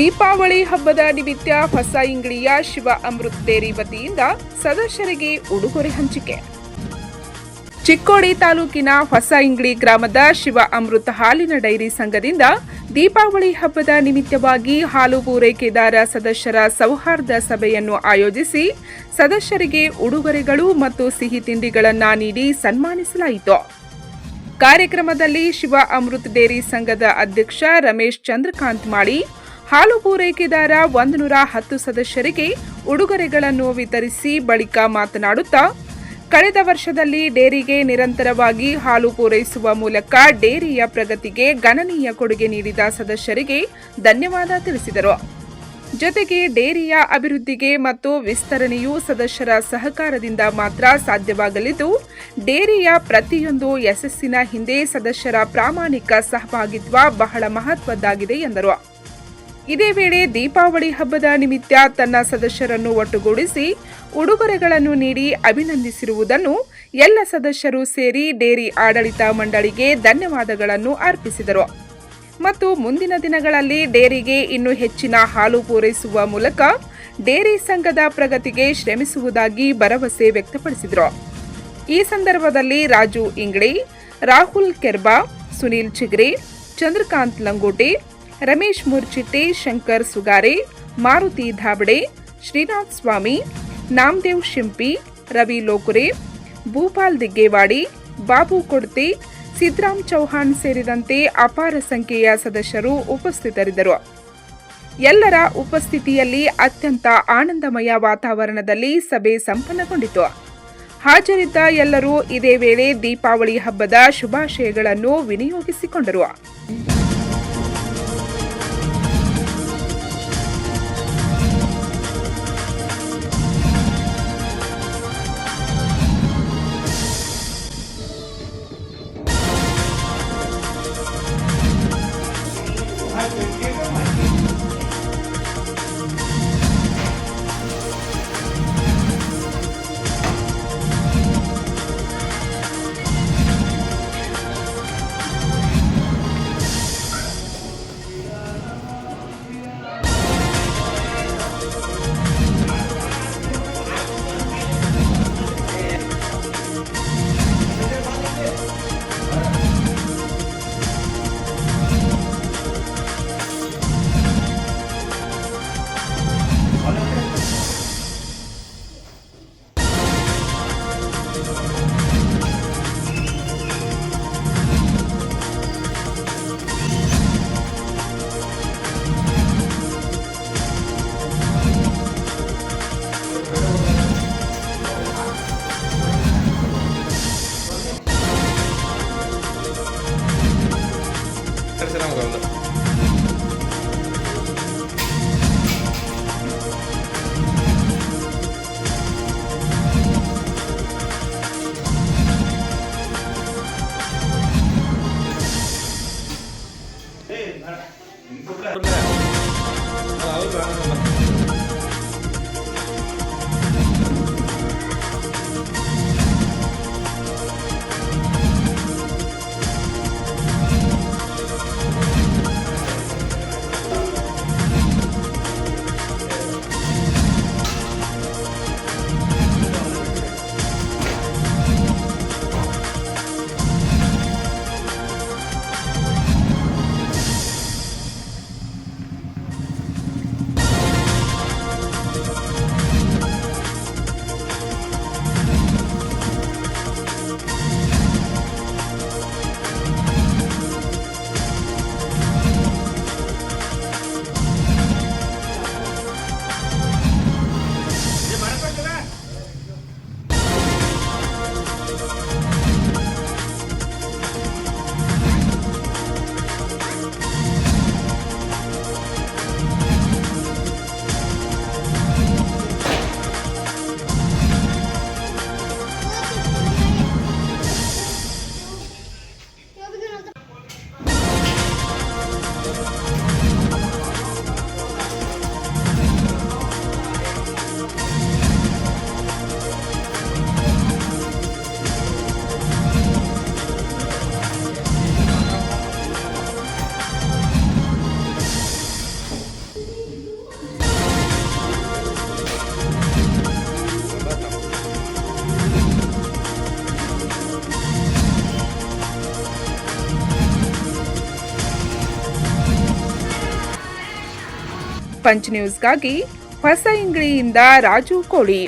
ದೀಪಾವಳಿ ಹಬ್ಬದ ನಿಮಿತ್ತ ಹೊಸ ಇಂಗಡಿಯ ಶಿವ ಅಮೃತ್ ಡೇರಿ ವತಿಯಿಂದ ಸದಸ್ಯರಿಗೆ ಉಡುಗೊರೆ ಹಂಚಿಕೆ. ಚಿಕ್ಕೋಡಿ ತಾಲೂಕಿನ ಹೊಸ ಇಂಗಡಿ ಗ್ರಾಮದ ಶಿವ ಅಮೃತ ಹಾಲಿನ ಡೈರಿ ಸಂಘದಿಂದ ದೀಪಾವಳಿ ಹಬ್ಬದ ನಿಮಿತ್ತವಾಗಿ ಹಾಲು ಪೂರೈಕೆದಾರ ಸದಸ್ಯರ ಸೌಹಾರ್ದ ಸಭೆಯನ್ನು ಆಯೋಜಿಸಿ ಸದಸ್ಯರಿಗೆ ಉಡುಗೊರೆಗಳು ಮತ್ತು ಸಿಹಿ ತಿಂಡಿಗಳನ್ನು ನೀಡಿ ಸನ್ಮಾನಿಸಲಾಯಿತು. ಕಾರ್ಯಕ್ರಮದಲ್ಲಿ ಶಿವ ಅಮೃತ್ ಡೇರಿ ಸಂಘದ ಅಧ್ಯಕ್ಷ ರಮೇಶ್ ಚಂದ್ರಕಾಂತ್ ಮಾಳಿ ಹಾಲು ಪೂರೈಕೆದಾರ ಒಂದು ನೂರ ಹತ್ತು ಸದಸ್ಯರಿಗೆ ಉಡುಗೊರೆಗಳನ್ನು ವಿತರಿಸಿ ಬಳಿಕ ಮಾತನಾಡುತ್ತಾ, ಕಳೆದ ವರ್ಷದಲ್ಲಿ ಡೇರಿಗೆ ನಿರಂತರವಾಗಿ ಹಾಲು ಪೂರೈಸುವ ಮೂಲಕ ಡೇರಿಯ ಪ್ರಗತಿಗೆ ಗಣನೀಯ ಕೊಡುಗೆ ನೀಡಿದ ಸದಸ್ಯರಿಗೆ ಧನ್ಯವಾದ ತಿಳಿಸಿದರು. ಜೊತೆಗೆ ಡೇರಿಯ ಅಭಿವೃದ್ಧಿಗೆ ಮತ್ತು ವಿಸ್ತರಣೆಯು ಸದಸ್ಯರ ಸಹಕಾರದಿಂದ ಮಾತ್ರ ಸಾಧ್ಯವಾಗಲಿದ್ದು, ಡೇರಿಯ ಪ್ರತಿಯೊಂದು ಯಶಸ್ಸಿನ ಹಿಂದೆ ಸದಸ್ಯರ ಪ್ರಾಮಾಣಿಕ ಸಹಭಾಗಿತ್ವ ಬಹಳ ಮಹತ್ವದ್ದಾಗಿದೆ ಎಂದರು. ಇದೇ ವೇಳೆ ದೀಪಾವಳಿ ಹಬ್ಬದ ನಿಮಿತ್ತ ತನ್ನ ಸದಸ್ಯರನ್ನು ಒಟ್ಟುಗೂಡಿಸಿ ಉಡುಗೊರೆಗಳನ್ನು ನೀಡಿ ಅಭಿನಂದಿಸಿರುವುದನ್ನು ಎಲ್ಲ ಸದಸ್ಯರು ಸೇರಿ ಡೇರಿ ಆಡಳಿತ ಮಂಡಳಿಗೆ ಧನ್ಯವಾದಗಳನ್ನು ಅರ್ಪಿಸಿದರು. ಮತ್ತು ಮುಂದಿನ ದಿನಗಳಲ್ಲಿ ಡೇರಿಗೆ ಇನ್ನೂ ಹೆಚ್ಚಿನ ಹಾಲು ಪೂರೈಸುವ ಮೂಲಕ ಡೇರಿ ಸಂಘದ ಪ್ರಗತಿಗೆ ಶ್ರಮಿಸುವುದಾಗಿ ಭರವಸೆ ವ್ಯಕ್ತಪಡಿಸಿದರು. ಈ ಸಂದರ್ಭದಲ್ಲಿ ರಾಜು ಇಂಗ್ಳಿ, ರಾಹುಲ್ ಕೆರ್ಬಾ, ಸುನೀಲ್ ಚಿಗ್ರಿ, ಚಂದ್ರಕಾಂತ್ ಲಂಗೋಟೆ ರಮೇಶ್ ಮುರ್ಚಿಟ್ಟೆ ಶಂಕರ್ ಸುಗಾರೆ, ಮಾರುತಿ ಧಾಬಡೆ, ಶ್ರೀನಾಥ್ ಸ್ವಾಮಿ, ನಾಮದೇವ್ ಶಿಂಪಿ, ರವಿ ಲೋಕುರೆ, ಭೂಪಾಲ್ ದಿಗ್ಗೇವಾಡಿ, ಬಾಬು ಕೊಡ್ತಿ, ಸಿದ್ರಾಮ್ ಚೌಹಾಣ್ ಸೇರಿದಂತೆ ಅಪಾರ ಸಂಖ್ಯೆಯ ಸದಸ್ಯರು ಉಪಸ್ಥಿತರಿದ್ದರು. ಎಲ್ಲರ ಉಪಸ್ಥಿತಿಯಲ್ಲಿ ಅತ್ಯಂತ ಆನಂದಮಯ ವಾತಾವರಣದಲ್ಲಿ ಸಭೆ ಸಂಪನ್ನಗೊಂಡಿತು. ಹಾಜರಿದ್ದ ಎಲ್ಲರೂ ಇದೇ ವೇಳೆ ದೀಪಾವಳಿ ಹಬ್ಬದ ಶುಭಾಶಯಗಳನ್ನು ವಿನಿಯೋಗಿಸಿಕೊಂಡರು. നമുക്ക് ഉണ്ട് അത് വേണമെന്നുണ്ട് ಪಂಚ್ ನ್ಯೂಸ್ಗಾಗಿ ಹೊಸ ಇಂಗ್ಲಿಯಿಂದ ರಾಜು ಕೋಳಿ.